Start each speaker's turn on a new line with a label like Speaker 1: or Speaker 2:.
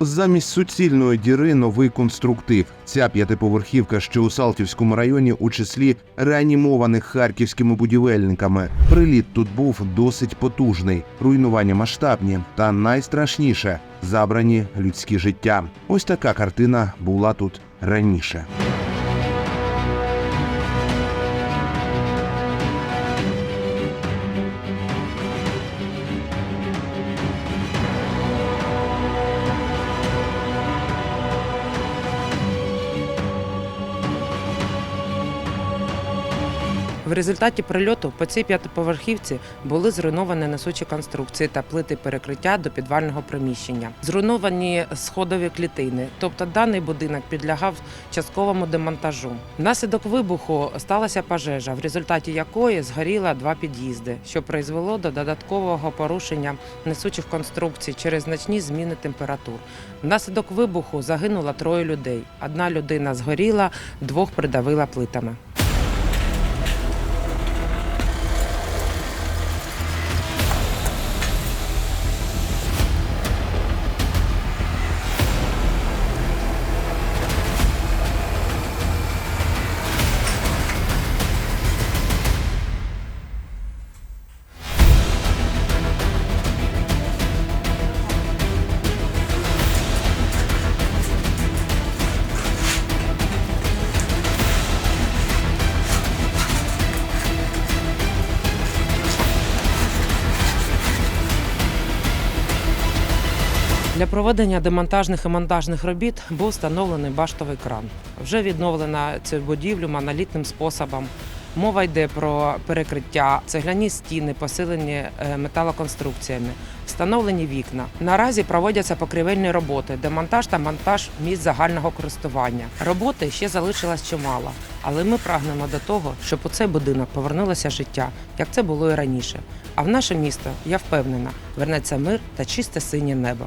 Speaker 1: Замість суцільної діри новий конструктив. Ця п'ятиповерхівка, що у Салтівському районі, у числі реанімованих харківськими будівельниками. Приліт тут був досить потужний, руйнування масштабні та найстрашніше забрані людські життя. Ось така картина була тут раніше.
Speaker 2: В результаті прильоту по цій п'ятиповерхівці були зруйновані несучі конструкції та плити перекриття до підвального приміщення. Зруйновані сходові клітини, тобто даний будинок підлягав частковому демонтажу. Внаслідок вибуху сталася пожежа, в результаті якої згоріло два під'їзди, що призвело до додаткового порушення несучих конструкцій через значні зміни температур. Внаслідок вибуху загинуло троє людей. Одна людина згоріла, двох придавила плитами. Для проведення демонтажних і монтажних робіт був встановлений баштовий кран. Вже відновлена цю будівлю монолітним способом. Мова йде про перекриття, цегляні стіни, посилені е, металоконструкціями, встановлені вікна. Наразі проводяться покрівельні роботи, демонтаж та монтаж місць загального користування. Роботи ще залишилось чимало, але ми прагнемо до того, щоб у цей будинок повернулося життя, як це було і раніше. А в наше місто, я впевнена, вернеться мир та чисте синє небо.